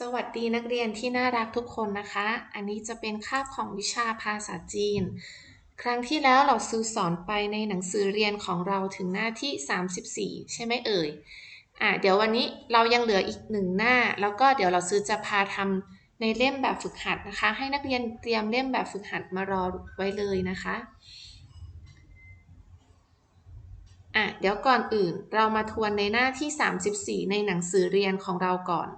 สวัสดีนักเรียนที่น่ารักทุกคนนะคะ อันนี้จะเป็นคาบของวิชาภาษาจีน ครั้งที่แล้วเราซื้อสอนไปในหนังสือเรียนของเราถึงหน้าที่ 34 ใช่ไหมเอ่ย อะเดี๋ยววันนี้เรายังเหลืออีกหนึ่งหน้า แล้วก็เดี๋ยวเราซื้อจะพาทำในเล่มแบบฝึกหัดนะคะ ให้นักเรียนเตรียมเล่มแบบฝึกหัดมารอไว้เลยนะคะ อะเดี๋ยวก่อนอื่นเรามาทวนในหน้าที่ 34 ในหนังสือเรียนของเราก่อน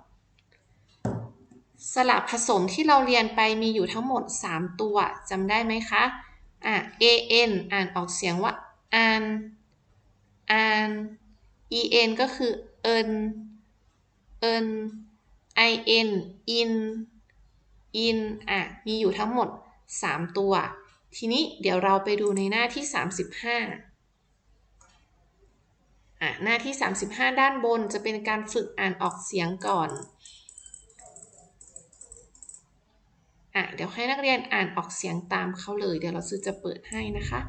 สระผสมที่เราเรียนไปมีอยู่ทั้งหมด 3 ตัวจำได้ไหมคะอะ a n อ่านออกเสียงว่า an an e n ก็คือ en en i n in in อะ มีอยู่ทั้งหมด 3 ตัว ทีนี้เดี๋ยวเราไปดูในหน้าที่ 35อะหน้าที่ 35 ด้านบนจะเป็นการฝึกอ่านออกเสียงก่อนอ่ะเดี๋ยวให้นักเรียนอ่านออกเสียงตามเขาเลย เดี๋ยวเราซื้อจะเปิดให้นะคะ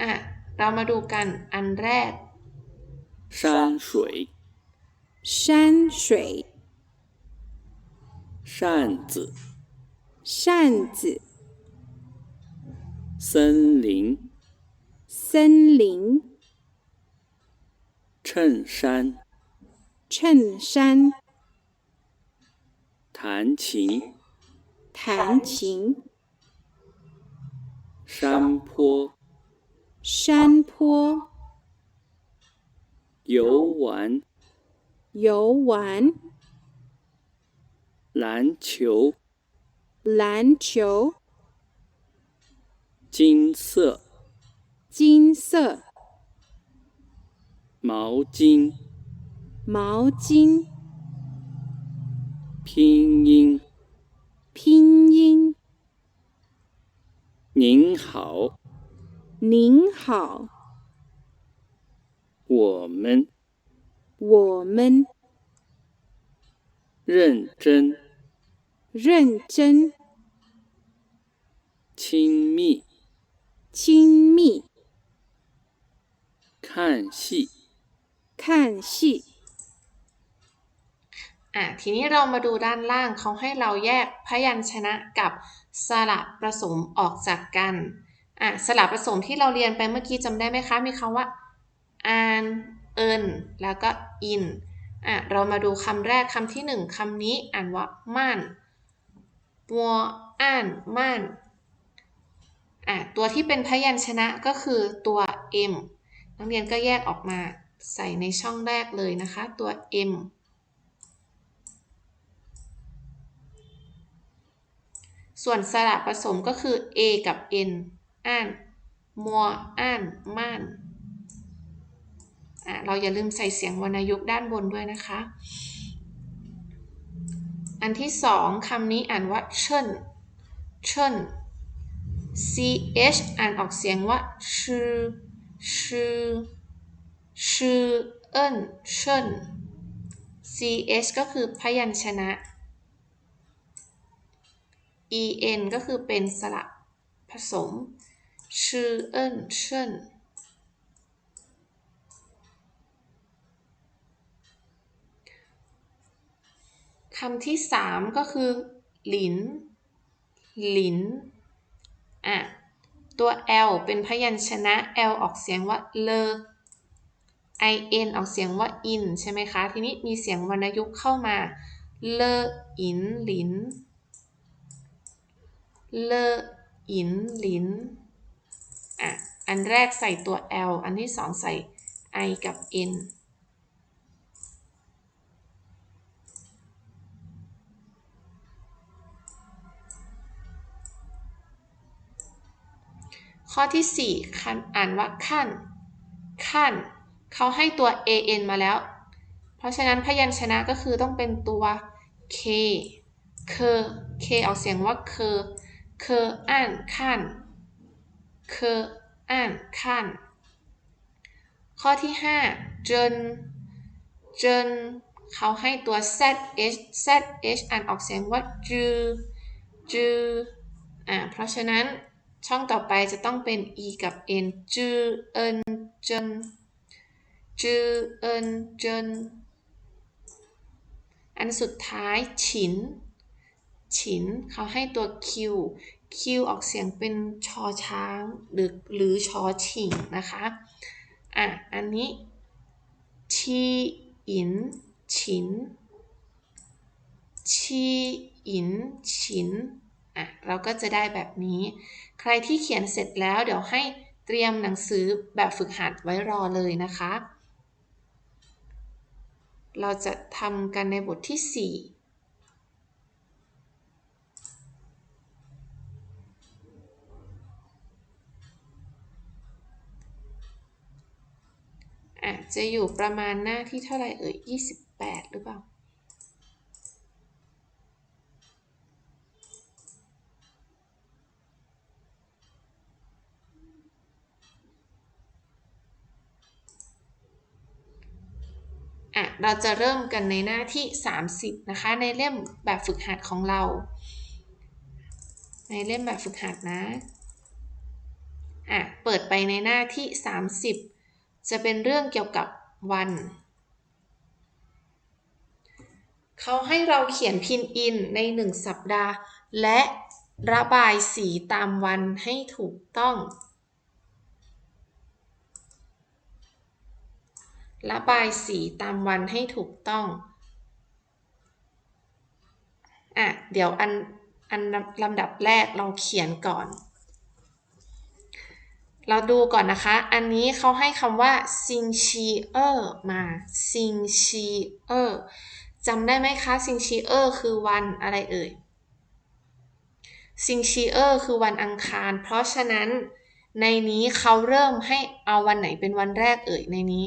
อ่ะเรามาดูกันอันแรก 山水，山水、扇子，扇子、森林，森林、衬衫，衬衫、弹琴， 弹琴、山坡，山坡、游玩，游玩、篮球，篮球、金色，金色、毛巾，毛巾、拼音，拼音。您好，您好，我们。我们。认真，认真、亲密，亲密、看戏，看戏。 อะทีนี้เรามาดูด้านล่างเขาให้เราแยกพยัญชนะกับสระผสมออกจากกันอะสระผสมที่เราเรียนไปเมื่อกี้จำได้ไหมคะ มีคำว่า an เอินแล้วก็อะเรามาดูคำแรกคำที่หนึ่งคำนี้อ่านว่าม่านมัวอ่านม่านอะตัวที่เป็นพยัญชนะก็คือตัว m นักเรียนก็แยกออกมาใส่ในช่องแรกเลยนะคะ ตัว m ส่วนสระผสมก็คือ a กับ n อ่านมัวอ่านม่านอะเราอย่าลืมใส่เสียงวรรณยุกต์ด้านบนด้วยนะคะ อันที่สองคำนี้อ่านว่าเชิญเชิญ ch อ่านออกเสียงว่าชื่อชื่อชื่อเอิ้นเชิญ ch ก็คือพยัญชนะ en ก็คือเป็นสระผสมชื่อเอิ้นเชิญคำที่สามก็คือหลินหลินอะตัว l เป็นพยัญชนะ l ออกเสียงว่าเล in ออกเสียงว่า in ใช่ไหมคะ ทีนี้มีเสียงวรรณยุกต์เข้ามา เลอินหลินลน เลอินลินอะ อันแรกใส่ตัว l อันที่สองใส่ i กับ n ข้อที่ 4คันอ่านว่าขั้น ขั้น เขาให้ตัว an มาแล้ว เพราะฉะนั้นพยัญชนะก็คือต้องเป็นตัว k เค k ออกเสียงว่าเค เคอ่านขั้นเคอ่านขั้นข้อที่ 5 เจน เจน เขาให้ตัว zh zh อ่านออกเสียงว่าจือจืออ่า เพราะฉะนั้นช่องต่อไปจะต้องเป็น e กับ n จือเอินเจนจือเอินเจนอันสุดท้ายฉิน ฉิน เขาให้ตัว Q Q ออกเสียงเป็นชอช้างหรือหรือชอฉิงนะคะ อะ อันนี้ ชีอิน ฉิน ชีอิน ฉิน อะ เราก็จะได้แบบนี้ ใครที่เขียนเสร็จแล้วเดี๋ยวให้เตรียมหนังสือแบบฝึกหัดไว้รอเลยนะคะ เราจะทำกันในบทที่ 4 อะจะอยู่ประมาณหน้าที่เท่าไหร่เอ่ย28 หรือเปล่าอะเราจะเริ่มกันในหน้าที่ 30 นะคะ ในเล่มแบบฝึกหัดของเรา ในเล่มแบบฝึกหัดนะอะเปิดไปในหน้าที่ 30 จะเป็นเรื่องเกี่ยวกับวัน เขาให้เราเขียนพินอินใน1สัปดาห์ และระบายสีตามวันให้ถูกต้อง ระบายสีตามวันให้ถูกต้องอะเดี๋ยวอันอันลำดับแรกเราเขียนก่อน เราดูก่อนนะคะ อันนี้เขาให้คำว่าซิงชีเออร์มาซิงชีเออร์จำได้ไหมคะซิงชีเออร์คือวันอะไรเอ่ยซิงชีเออร์คือวันอังคาร เพราะฉะนั้นในนี้เขาเริ่มให้เอาวันไหนเป็นวันแรกเอ่ยในนี้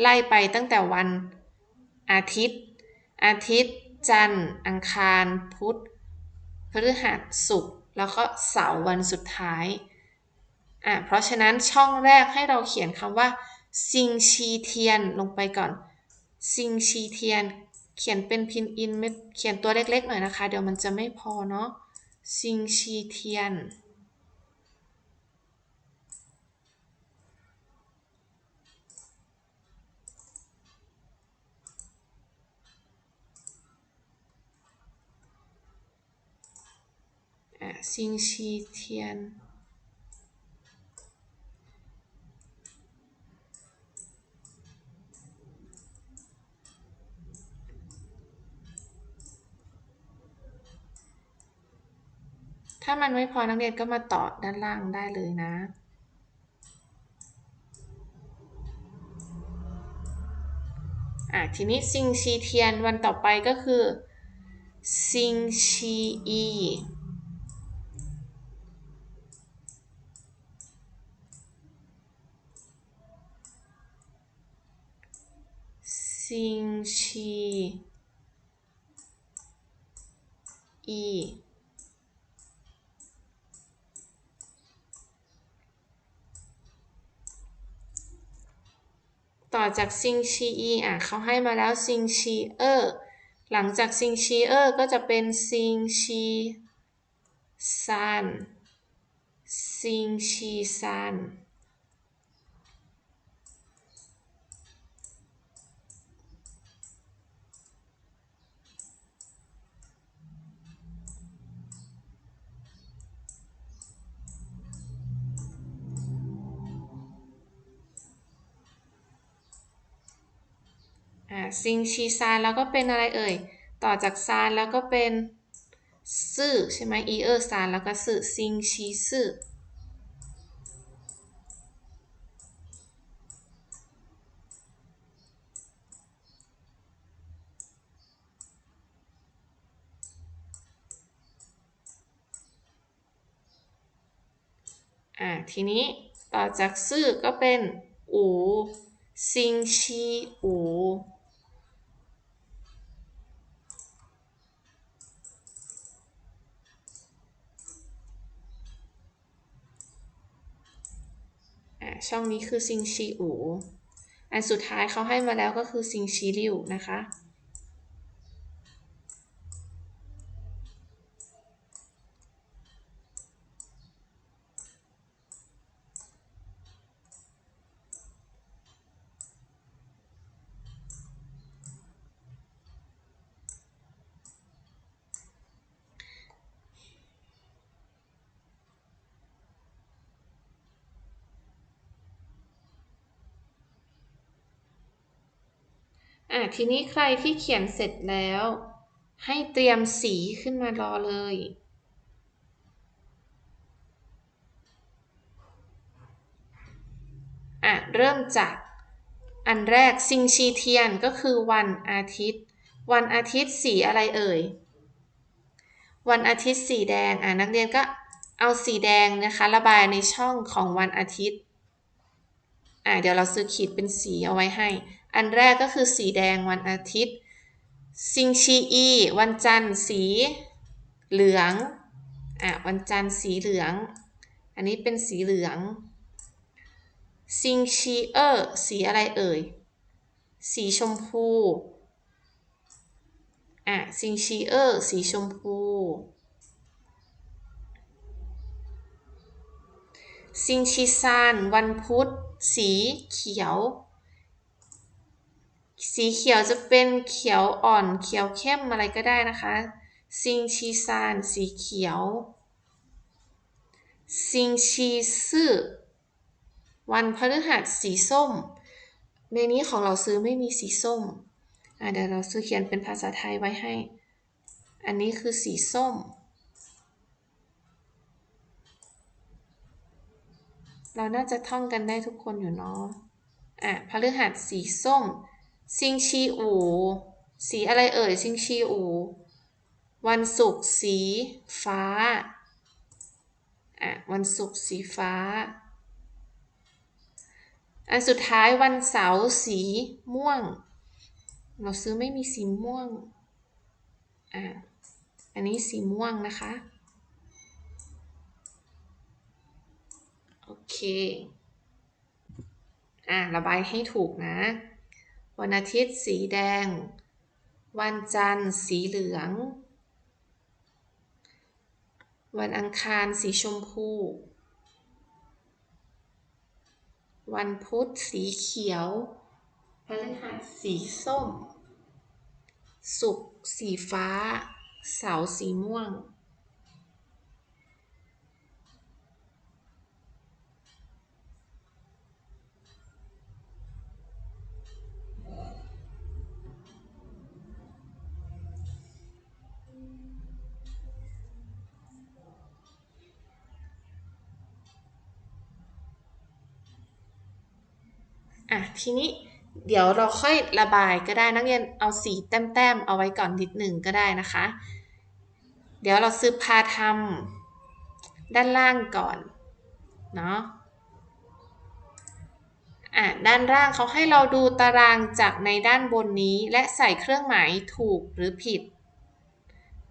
ไล่ไปตั้งแต่วันอาทิตย์ อาทิตย์ จันทร์ อังคาร พุธพฤหัสศุกร์แล้วก็เสาร์วันสุดท้าย อะเพราะฉะนั้นช่องแรกให้เราเขียนคำว่าซิงชีเทียนลงไปก่อนซิงชีเทียน เขียนเป็นพินอินเขียนตัวเล็กๆหน่อยนะคะ เดี๋ยวมันจะไม่พอเนาะซิงชีเทียนซิงชีเทียน มันไม่พอนักเรียนก็มาต่อด้านล่างได้เลยนะ อะทีนี้ซิงชีเทียนวันต่อไปก็คือซิงชีอีซิงชีอี ต่อจากซิงชีอีอะเขาให้มาแล้วซิงชีเออร์หลังจากซิงชีเออร์ก็จะเป็นซิงชีซานซิงชีซาน อ่าซิงชีซานแล้วก็เป็นอะไรเอ่ย ต่อจากซานแล้วก็เป็นซื่อใช่ไหมอีเออร์ซานแล้วก็ซื่อซิงชีซื่ออ่าทีนี้ต่อจากซื่อก็เป็นอูซิงชีอูอ่า ช่องนี้คือซิงชีอูอันสุดท้ายเขาให้มาแล้วก็คือซิงชีริวนะคะ ทีนี้ใครที่เขียนเสร็จแล้ว ให้เตรียมสีขึ้นมารอเลย อะ เริ่มจากอันแรกซิงชีเทียนก็คือวันอาทิตย์ วันอาทิตย์สีอะไรเอ่ย วันอาทิตย์สีแดง อะ นักเรียนก็เอาสีแดงนะคะ ระบายในช่องของวันอาทิตย์ อะ เดี๋ยวเราซื้อขีดเป็นสีเอาไว้ให้ อันแรกก็คือสีแดงวันอาทิตย์ ซิงชีอีวันจันทร์สีเหลือง อะวันจันทร์สีเหลือง อันนี้เป็นสีเหลือง ซิงชีเออร์สีอะไรเอ่ย สีชมพู อะซิงชีเออร์สีชมพูซิงชีซานวันพุธ สีเขียว สีเขียวจะเป็นเขียวอ่อนเขียวเข้มอะไรก็ได้นะคะ ซิงชีซานสีเขียว ซิงชีซื่อวันพฤหัสสีส้ม ในนี้ของเราซื้อไม่มีสีส้มเดี๋ยวเราซื้อเขียนเป็นภาษาไทยไว้ให้ อันนี้คือสีส้ม เราน่าจะท่องกันได้ทุกคนอยู่เนาะอะพฤหัสสีส้ม ซิงชีอู สีอะไรเอ่ย ซิงชีอู วันศุกร์สีฟ้า อะ วันศุกร์สีฟ้า อันสุดท้ายวันเสาร์สีม่วง เราซื้อไม่มีสีม่วง อะ อันนี้สีม่วงนะคะ โอเค อะ ระบายให้ถูกนะ วันอาทิตย์สีแดง วันจันทร์สีเหลือง วันอังคารสีชมพู วันพุธสีเขียวพฤหัสสีส้ม ศุกร์สีฟ้า เสาร์สีม่วง อะทีนี้เดี๋ยวเราค่อยระบายก็ได้นักเรียนเอาสีแต้มๆเอาไว้ก่อนนิดหนึ่งก็ได้นะคะ เดี๋ยวเราซื้อพาทำด้านล่างก่อนเนาะอะด้านล่างเขาให้เราดูตารางจากในด้านบนนี้และใส่เครื่องหมายถูกหรือผิด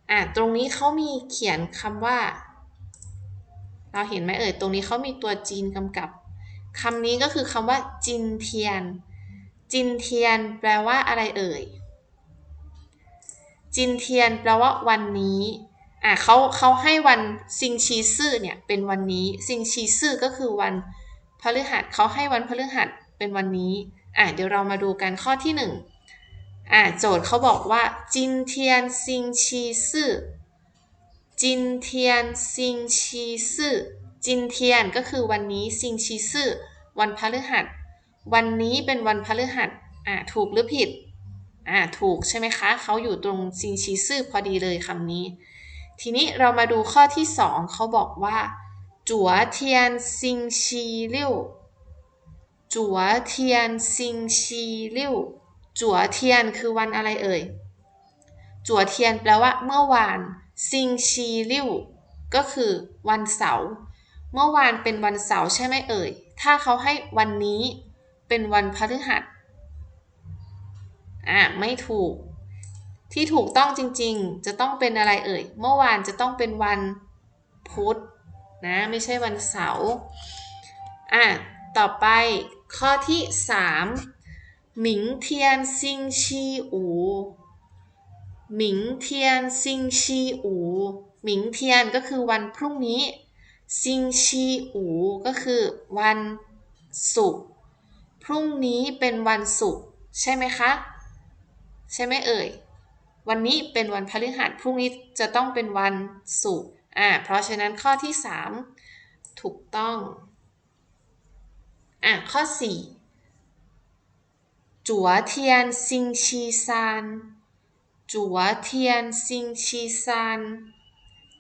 อะตรงนี้เขามีเขียนคำว่า เราเห็นไหมเอ่ยตรงนี้เขามีตัวจีนกำกับ คำนี้ก็คือคำว่าจินเทียน จินเทียนแปลว่าอะไรเอ่ย จินเทียนแปลว่าวันนี้ อะเขาเขาให้วันซิงชีซื่อเนี่ยเป็นวันนี้ ซิงชีซื่อก็คือวันพฤหัสเขาให้วันพฤหัสเป็นวันนี้ อะเดี๋ยวเรามาดูกันข้อที่หนึ่งอะโจทย์เขาบอกว่าจินเทียนซิงชีซื่อจินเทียนซิงชีซื่อ จินเทียนก็คือวันนี้ซิงชีซื่อวันพฤหัส วันนี้เป็นวันพฤหัสอ่าถูกหรือผิดอ่าถูกใช่ไหมคะเขาอยู่ตรงซิงชีซื่อพอดีเลยคำนี้ ทีนี้เรามาดูข้อที่สองเขาบอกว่า จัวเทียนซิงชีลิ่วจัวเทียนซิงชีลิ่วจัวเทียนคือวันอะไรเอ่ยจัวเทียนแปลว่าเมื่อวานซิงชีลิ่วก็คือวันเสาร์ เมื่อวานเป็นวันเสาร์ใช่ไหมเอ่ย ถ้าเขาให้วันนี้เป็นวันพฤหัส อะ ไม่ถูก ที่ถูกต้องจริงๆ จะต้องเป็นอะไรเอ่ย เมื่อวานจะต้องเป็นวันพุธนะ ไม่ใช่วันเสาร์ อะ ต่อไปข้อที่สามหมิงเทียนซิงชีอูหมิงเทียนซิงชีอูหมิงเทียนก็คือวันพรุ่งนี้ ซิงชีอูก็คือวันศุกร์พรุ่งนี้เป็นวันศุกร์ใช่ไหมคะ ใช่ไหมเอ่ย วันนี้เป็นวันพฤหัสพรุ่งนี้จะต้องเป็นวันศุกร์อ่าเพราะฉะนั้นข้อที่ 3 ถูกต้องอะข้อ 4 จัจัวเทียนซิงชีซานจัวเทียนซิงชีซาน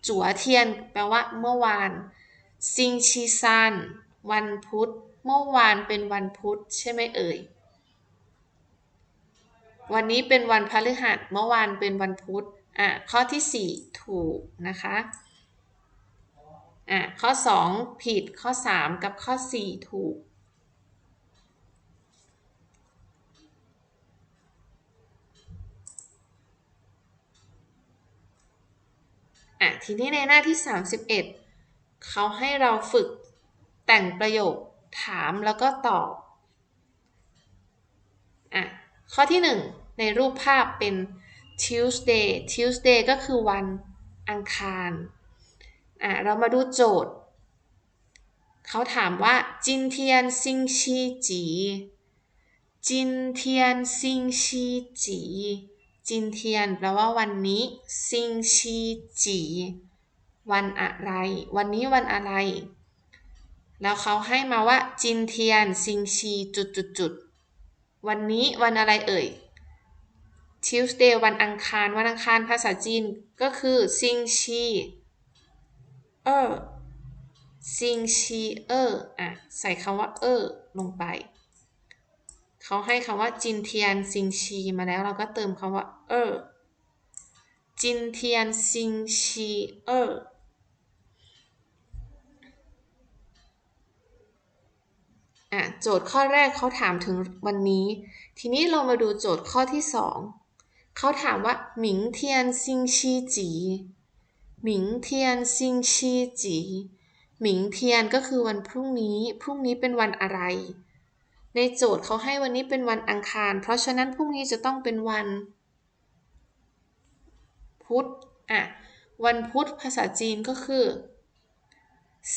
จัวเทียนแปลว่าเมื่อวาน ซิงชีซานวันพุธ เมื่อวานเป็นวันพุธ ใช่ไหมเอ่ย วันนี้เป็นวันพฤหัส เมื่อวานเป็นวันพุธ อะ ข้อที่สี่ถูกนะคะ อะ ข้อสองผิด ข้อสามกับข้อสี่ถูก อะ ทีนี้ในหน้าที่ 31 เขาให้เราฝึกแต่งประโยคถามแล้วก็ตอบอะข้อที่ 1 ในรูปภาพเป็น Tuesday Tuesday ก็คือวันอังคารอะเรามาดูโจทย์ เขาถามว่าจินเทียนซิงชีจีจินเทียนซิงชีจีจินเทียนแปลว่าวันนี้ซิงชีจี วันอะไร วันนี้วันอะไร แล้วเขาให้มาว่าจินเทียนซิงชีจุดจุดจุดวันนี้วันอะไรเอ่ย Tuesday วันอังคาร วันอังคารภาษาจีนก็คือซิงชีเออซิงชีเอออะใส่คำว่าเออลงไป เขาให้คำว่าจินเทียนซิงชีมาแล้วเราก็เติมคำว่าเออจินเทียนซิงชีเอออะ โจทย์ข้อแรกเขาถามถึงวันนี้ ทีนี้เรามาดูโจทย์ข้อที่สองเขาถามว่าหมิงเทียนซิงชีจีหมิงเทียนซิงชีจีหมิงเทียนก็คือวันพรุ่งนี้ พรุ่งนี้เป็นวันอะไร ในโจทย์เขาให้วันนี้เป็นวันอังคาร เพราะฉะนั้นพรุ่งนี้จะต้องเป็นวัน พุธ อะ วันพุธภาษาจีนก็คือ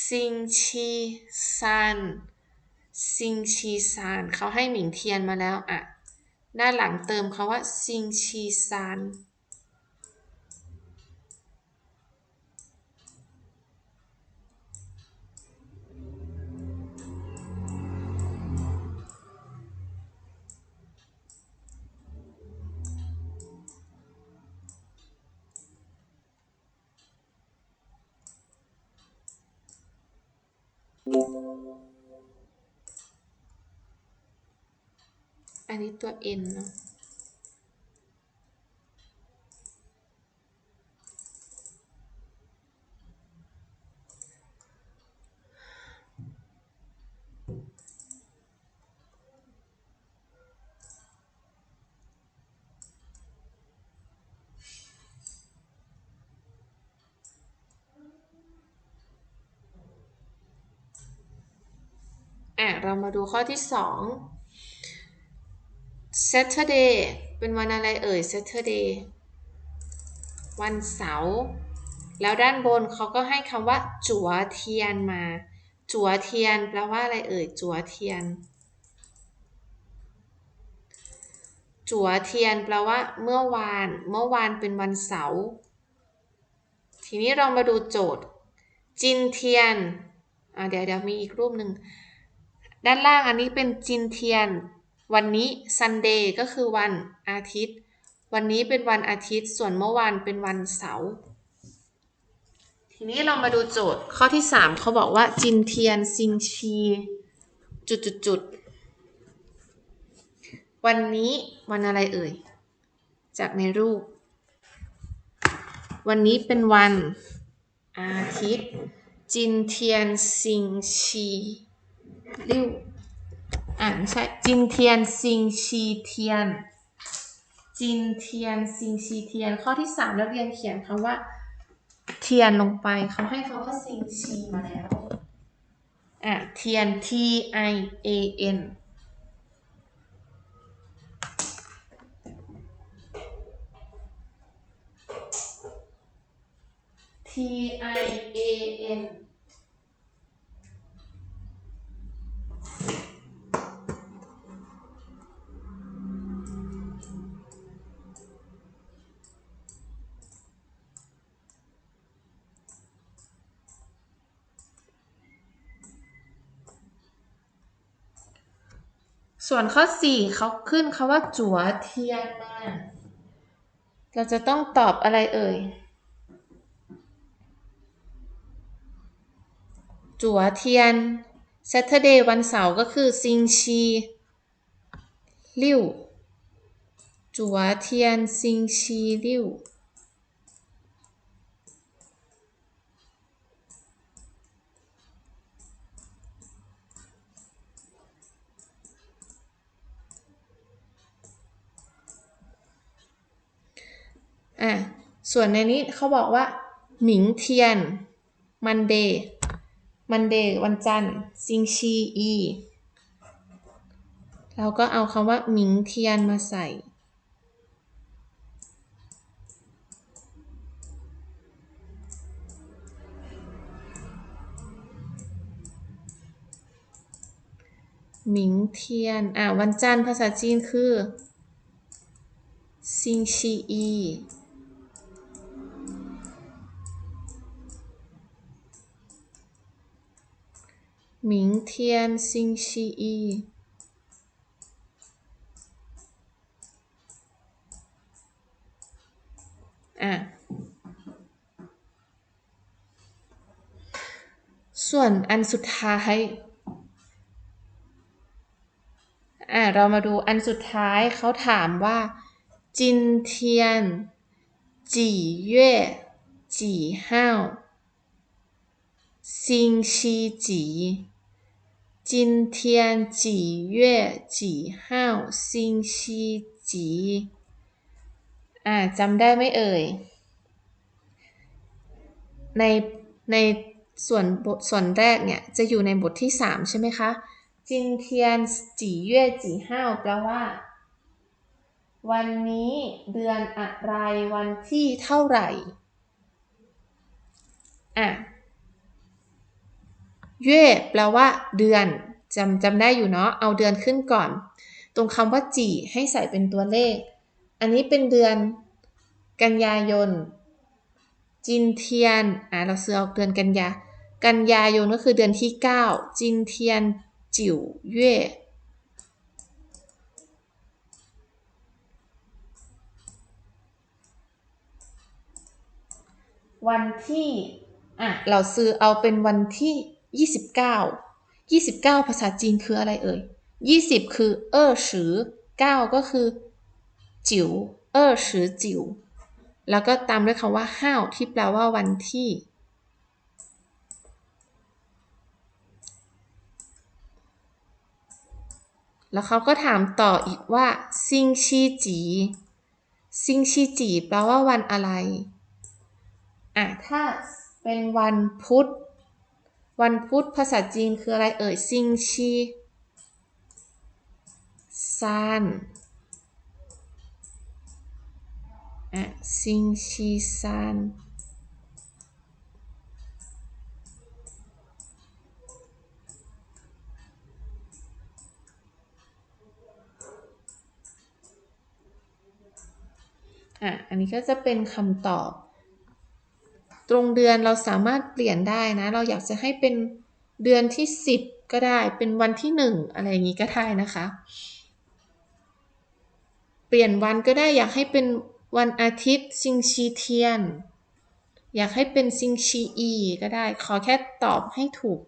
ซิงชีซาน ซิงชีซานเขาให้หมิงเทียนมาแล้วอะด้านหลังเติมคาว่าซิงชีซาน อันนี้ตัว N เนอะอะเรามาดูข้อที่สอง Saturday เป็นวันอะไรเอ่ย Saturday วันเสาร์ แล้วด้านบนเขาก็ให้คำว่า จัวเทียนมา จัวเทียนแปลว่าอะไรเอ่ย จัวเทียน จัวเทียนแปลว่า เมื่อวาน เมื่อวานเป็นวันเสาร์ ทีนี้เรามาดูโจทย์ จินเทียนอ่าเดี๋ยวเดี๋ยวมีอีกรูปหนึ่ง ด้านล่างอันนี้เป็นจินเทียน วันนี้ Sunday ก็คือวันอาทิตย์ วันนี้เป็นวันอาทิตย์ ส่วนเมื่อวานเป็นวันเสาร์ ทีนี้เรามาดูโจทย์ข้อที่ 3 เขาบอกว่าจินเทียนซิงชีจุดจุดจุดวันนี้วันอะไรเอ่ย จากในรูป วันนี้เป็นวันอาทิตย์ จินเทียนซิงชีริ้ว อ่านใช่จินเทียนซิงชีเทียน จินเทียนซิงชีเทียน ข้อที่สามนักเรียนเขียนคำว่า เทียนลงไปเขาให้คำว่าซิงชีมาแล้วอะเทียน T I A N T I A N ส่วนข้อสี่เขาขึ้นคาว่าจัวเทียนมา เราจะต้องตอบอะไรเอ่ย จัวเทียน Saturday วันเสาร์ก็คือซิงชีลิ่วจัวเทียนซิงชีลิ่ว อะส่วนในนี้เขาบอกว่า หมิงเทียน มันเดย์มันเดย์วันจันทร์ซิงชีอีเราก็เอาคำว่าหมิงเทียนมาใส่ หมิงเทียน อะวันจันทร์ภาษาจีนคือซิงชีอี 明天星期一。อ่ะ ส่วนอันสุดท้าย อ่ะ เรามาดูอันสุดท้ายเขาถามว่า จินเทียน จีเย่จีห้าว星期几？ 今天几月几号？星期几？อ่าจำได้ไหมเอ่ย ในในส่วนบทส่วนแรกเนี่ย จะอยู่ในบทที่สามใช่ไหมคะจินเทียนจีเย่จีห้าวแปลว่า วันนี้เดือนอะไรวันที่เท่าไหร่ อ่ะ เย่แปลว่าเดือนจำจำได้อยู่เนาะเอาเดือนขึ้นก่อน ตรงคำว่าจีให้ใส่เป็นตัวเลข อันนี้เป็นเดือนกันยายน จินเทียนอ่าเราซื้ออาเดือนกันยา กันยายนก็คือเดือนที่ 9 จินเทียน จิ๋วเย่วันที่อะเราซื้อเอาเป็นวันที่ 29 29 ภาษาจีนคืออะไรเอ่ย 20 คือเออสือ9ก็คือจิ๋วเออสือจิ๋วแล้วก็ตามด้วยคำว่าห้าวที่แปลว่าวันที่ แล้วเขาก็ถามต่ออีกว่าซิงชีจีซิงชีจีแปลว่าวันอะไร อะ ถ้าเป็นวันพุธ วันพุธภาษาจีนคืออะไรเอ่ยซิงชีซานอะซิงชีซานอะอันนี้ก็จะเป็นคำตอบ ตรงเดือนเราสามารถเปลี่ยนได้นะ เราอยากจะให้เป็นเดือนที่ 10 ก็ได้ เป็นวันที่ 1 อะไรอย่างนี้ก็ได้นะคะ เปลี่ยนวันก็ได้อยากให้เป็นวันอาทิตย์ซิงชีเทียน อยากให้เป็นซิงชีอีก็ได้ ขอแค่ตอบให้ถูก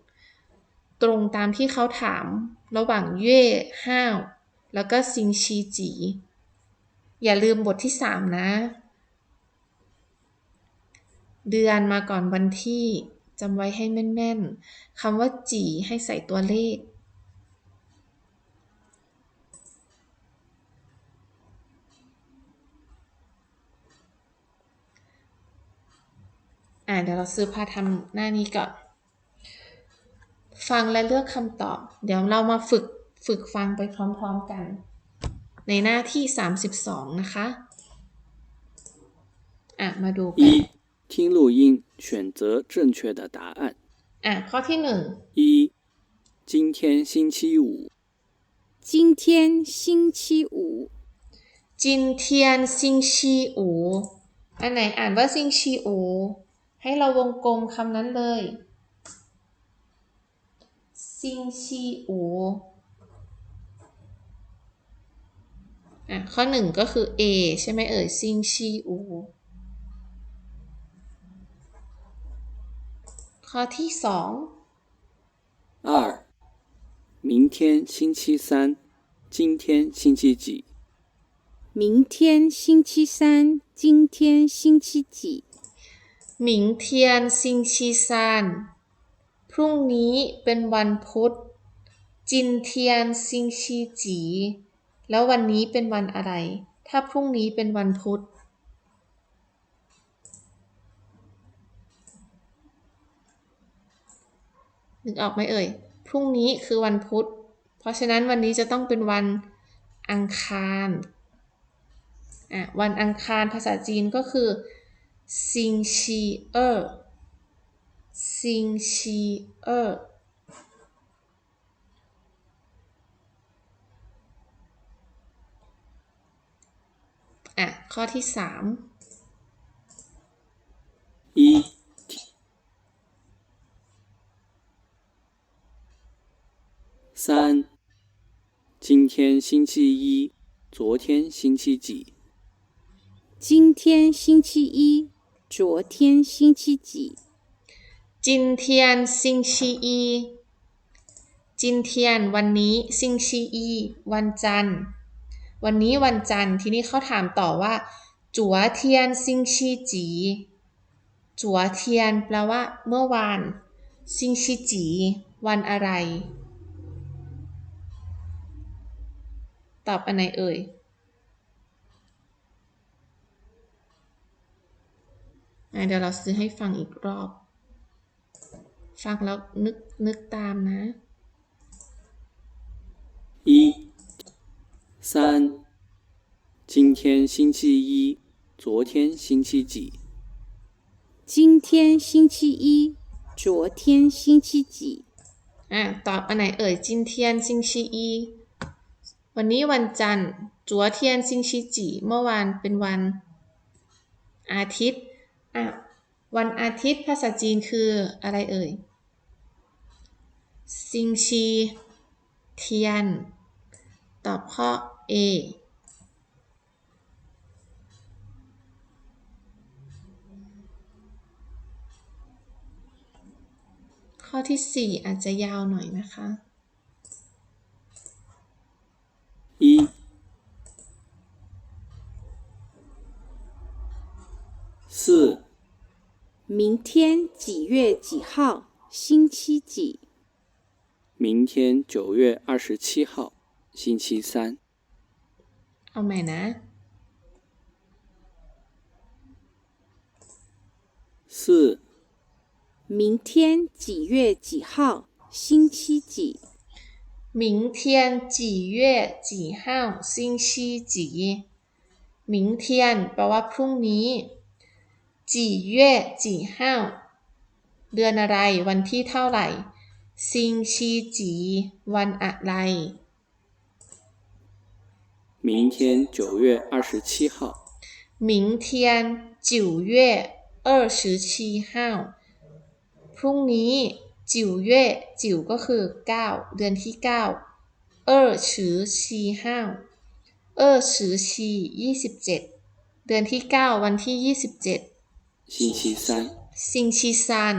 ตรงตามที่เขาถามระหว่างเย่ห้าว แล้วก็ซิงชีจี อย่าลืมบทที่ 3 นะ เดือนมาก่อนวันที่จำไว้ให้แม่นๆคำว่าจีให้ใส่ตัวเลข อ่าเดี๋ยวเราซื้อพาทำหน้านี้ก่อน ฟังและเลือกคำตอบ เดี๋ยวเรามาฝึกฝึกฟังไปพร้อมๆกัน ในหน้าที่ 32 นะคะ อะ มาดูกัน、 听录音，选择正确的答案。 อ่ะ ข้อที่หนึ่ง 一、今天星期五。今天星期五，จินเทียนซิงชีอูอันไหนอ่านว่าซิงชีอูให้เราวงกลมคำนั้นเลยซิงชีอู อ่ะข้อหนึ่งก็คือ A ใช่ไหมเอ่ยซิงชีอู ข้อที่สอง 二，明天星期三，今天星期几？明天星期三，今天星期几？ หมิงเทียนซิงชีซานพรุ่งนี้เป็นวันพุธ จินเทียนซิงชีจี แล้ววันนี้เป็นวันอะไร ถ้าพรุ่งนี้เป็นวันพุธ นึกออกไหมเอ่ย พรุ่งนี้คือวันพุธ เพราะฉะนั้นวันนี้จะต้องเป็นวันอังคารอะวันอังคารภาษาจีนก็คือซิงชีเออร์ซิงชีเออร์อะ ข้อที่สาม一，三，今天星期一，昨天星期几？今天星期一，昨天星期几？ จินเทียนซิงชีอีจินเทียนวันนี้ซิงชีอีวันจันทร์ วันนี้วันจันทร์ ทีนี้เขาถามต่อว่า จัวเทียนซิงชีจี จัวเทียนแปลว่า เมื่อวานซิงชีจี วันอะไร ตอบอันไหนเอ่ยอ่ะเดี๋ยวเราซื้อให้ฟังอีกรอบ ฟังแล้วนึกนึกตามนะ 一，三，今天星期一，昨天星期几？今天星期一，昨天星期几？ อ่ะตอบอันไหนเอ่ยจินเทียนซิงชีอี วันนี้วันจันทร์ จัวเทียนซิงชีจีเมื่อวานเป็นวันอาทิตย์อะวันอาทิตย์ภาษาจีนคืออะไรเอ่ย ซิงชีเทียน ตอบข้อ A ข้อที่ 4 อาจจะยาวหน่อยนะคะ 一，四，明天几月几号？星期几？明天九月二十七号，星期三。 เอาใหม่นะ 四，明天几月几号？星期几？ 明天几月几号星期几明天แปลว่าพรุ่งนี้จีเย่จีห้าเดือนอะไร วันที่เท่าไหร่ซิงชีจีวันอะไร 明天九月二十七号。明天九月二十七号พรุ่งนี้ จิ๋วเย่จิ๋วก็คือ 9 เดือนที่ 9 เออชือชีห้าวเออชือชี27 เดือนที่ 9 วันที่ 27 ซิงชีซันซิงชีซัน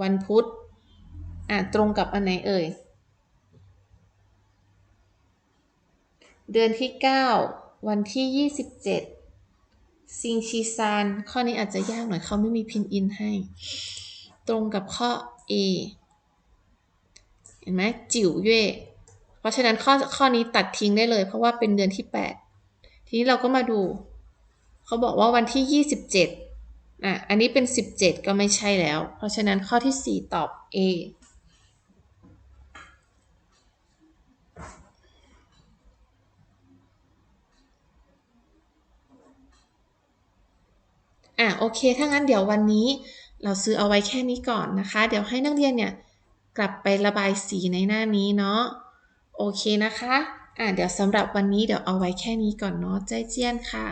วันพุธ อะ ตรงกับอันไหนเอ่ย เดือนที่ 9 วันที่ 27 ซิงชีซัน ข้อนี้อาจจะยากหน่อยเขาไม่มีพินอินให้ ตรงกับข้อ A เห็นไหมจิ๋วเย่เพราะฉะนั้นข้อข้อนี้ตัดทิ้งได้เลย เพราะว่าเป็นเดือนที่ 8 ทีนี้เราก็มาดู เขาบอกว่าวันที่ 27อะอันนี้เป็น 17 ก็ไม่ใช่แล้ว เพราะฉะนั้นข้อที่ 4 ตอบ A อะโอเค ถ้างั้นเดี๋ยววันนี้ เราซื้อเอาไว้แค่นี้ก่อนนะคะ เดี๋ยวให้นักเรียนเนี่ยกลับไประบายสีในหน้านี้เนาะโอเคนะคะอ่าเดี๋ยวสำหรับวันนี้เดี๋ยวเอาไว้แค่นี้ก่อนเนาะใจเจียนค่ะ